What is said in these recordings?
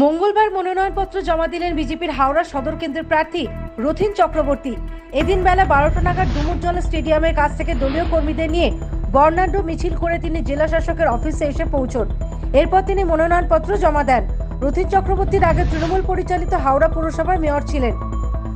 মঙ্গলবার মনোনয়নপত্র জমা দিলেন বিজেপির হাওড়া সদর কেন্দ্রের প্রার্থী রথিন চক্রবর্তী। এদিন বেলা বারোটা নাগাদ ডুমুরজলা স্টেডিয়ামের কাছ থেকে দলীয় কর্মীদের নিয়ে বর্ণাঢ্য মিছিল করে তিনি জেলা শাসকের অফিসে এসে পৌঁছন। এরপর তিনি মনোনয়নপত্র জমা দেন। রথিন চক্রবর্তীর আগে তৃণমূল পরিচালিত হাওড়া পুরসভার মেয়র ছিলেন।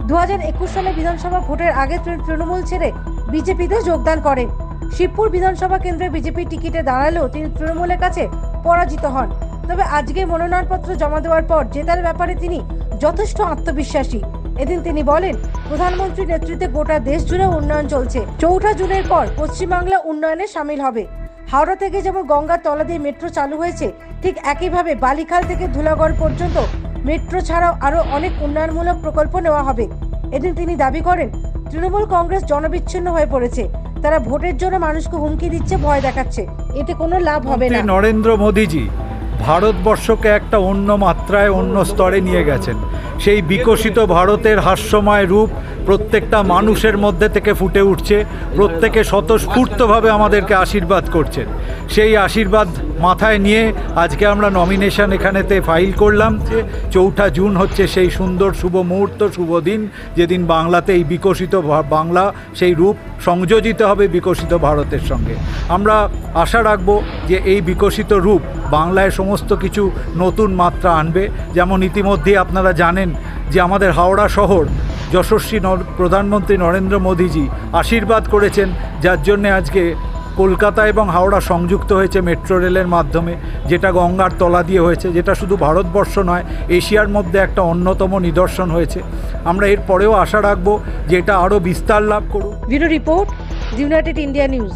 দু একুশ সালে বিধানসভা ভোটের আগে তৃণ- তৃণমূল ছেড়ে বিজেপিতে যোগদান করেন। শিবপুর বিধানসভা কেন্দ্রে বিজেপি টিকিটে দাঁড়ালেও তিনি তৃণমূলের কাছে পরাজিত হন। তবে আজকে মনোনয়নপত্র জমা দেওয়ার পর জেতার ব্যাপারে তিনি যথেষ্ট আত্মবিশ্বাসী। এদিন তিনি বলেন, প্রধানমন্ত্রীর নেতৃত্বে গোটা দেশ জুড়ে উন্নয়ন চলছে। চৌঠা জুনের পর পশ্চিমবাংলা উন্নয়নে সামিল হবে। হাওড়া থেকে যেমন গঙ্গার তলা দিয়ে মেট্রো চালু হয়েছে, ঠিক একইভাবে বালিখাল থেকে ধুলাগড় পর্যন্ত মেট্রো ছাড়াও আরও অনেক উন্নয়নমূলক প্রকল্প নেওয়া হবে। এদিন তিনি দাবি করেন, তৃণমূল কংগ্রেস জনবিচ্ছিন্ন হয়ে পড়েছে। তারা ভোটের জন্য মানুষকে হুমকি দিচ্ছে, ভয় দেখাচ্ছে। এতে কোনো লাভ হবে না। নরেন্দ্র মোদীজি ভারতবর্ষকে একটা অন্য মাত্রায়, অন্য স্তরে নিয়ে গেছেন। সেই বিকশিত ভারতের হাস্যময় রূপ প্রত্যেকটা মানুষের মধ্যে থেকে ফুটে উঠছে, প্রত্যেকে স্বতঃস্ফূর্তভাবে আমাদেরকে আশীর্বাদ করছেন। সেই আশীর্বাদ মাথায় নিয়ে আজকে আমরা নমিনেশন এখানেতে ফাইল করলাম যে চৌঠা জুন হচ্ছে সেই সুন্দর শুভ মুহূর্ত, শুভ দিন। যেদিন বাংলাতে এই বিকশিত বাংলা সেই রূপ সংযোজিত হবে বিকশিত ভারতের সঙ্গে। আমরা আশা রাখব যে এই বিকশিত রূপ বাংলায় সমস্ত কিছু নতুন মাত্রা আনবে। যেমন ইতিমধ্যে আপনারা জানেন যে আমাদের হাওড়া শহর যশস্বী প্রধানমন্ত্রী নরেন্দ্র মোদীজি আশীর্বাদ করেছেন, যার জন্যে আজকে কলকাতা এবং হাওড়া সংযুক্ত হয়েছে মেট্রো রেলের মাধ্যমে, যেটা গঙ্গার তলা দিয়ে হয়েছে, যেটা শুধু ভারতবর্ষ নয়, এশিয়ার মধ্যে একটা অন্যতম নিদর্শন হয়েছে। আমরা এর পরেও আশা রাখব যে এটা আরও বিস্তার লাভ করুক। Report, United India News.